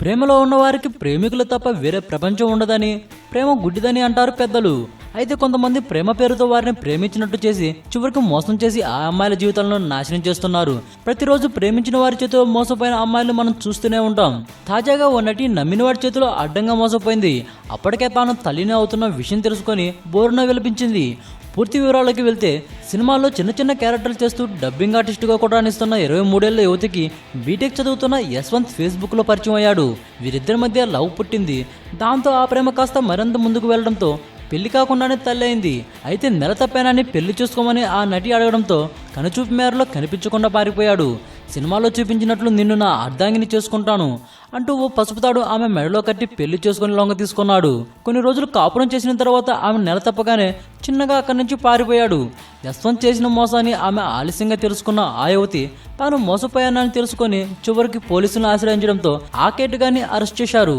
ప్రేమలో ఉన్నవారికి ప్రేమికులు తప్ప వేరే ప్రపంచం ఉండదని ప్రేమ గుడ్డిదని అంటారు పెద్దలు. అయితే కొంతమంది ప్రేమ పేరుతో వారిని ప్రేమించినట్టు చేసి చివరికి మోసం చేసి ఆ అమ్మాయిల జీవితాలను నాశనం చేస్తున్నారు. ప్రతిరోజు ప్రేమించిన వారి చేతిలో మోసపోయిన అమ్మాయిలు మనం చూస్తూనే ఉంటాం. తాజాగా ఓ నటి నమ్మిన వారి చేతిలో అడ్డంగా మోసపోయింది. అప్పటికే తాను తల్లిని అవుతున్న విషయం తెలుసుకొని బోరున విలపించింది. పూర్తి వివరాలకి వెళ్తే సినిమాల్లో చిన్న చిన్న క్యారెక్టర్లు చేస్తూ డబ్బింగ్ ఆర్టిస్టుగా కూడా రాణిస్తున్న ఇరవై మూడేళ్ళ యువతికి బీటెక్ చదువుతున్న యశ్వంత్ ఫేస్బుక్లో పరిచయం అయ్యాడు. వీరిద్దరి మధ్య లవ్ పుట్టింది. దాంతో ఆ ప్రేమ కాస్త మరింత ముందుకు వెళ్ళడంతో పెళ్ళి కాకుండానే తల్లి అయింది అయితే నెల తప్పానని పెళ్ళి చూసుకోమని ఆ నటి అడగడంతో కనుచూపు మేరలో కనిపించకుండా పారిపోయాడు. సినిమాలో చూపించినట్లు నిన్ను నా అర్ధాంగిని చేసుకుంటాను అంటూ ఓ పసుపుతాడు ఆమె మెడలో కట్టి పెళ్ళి చేసుకుని లొంగ తీసుకున్నాడు. కొన్ని రోజులు కాపురం చేసిన తర్వాత ఆమె నెల తప్పగానే చిన్నగా అక్కడి నుంచి పారిపోయాడు. యశ్వంత్ చేసిన మోసాన్ని ఆమె ఆలస్యంగా తెలుసుకున్న ఆ యువతి తాను మోసపోయానని తెలుసుకొని చివరికి పోలీసులను ఆశ్రయించడంతో ఆ కేటుగాన్ని అరెస్ట్ చేశారు.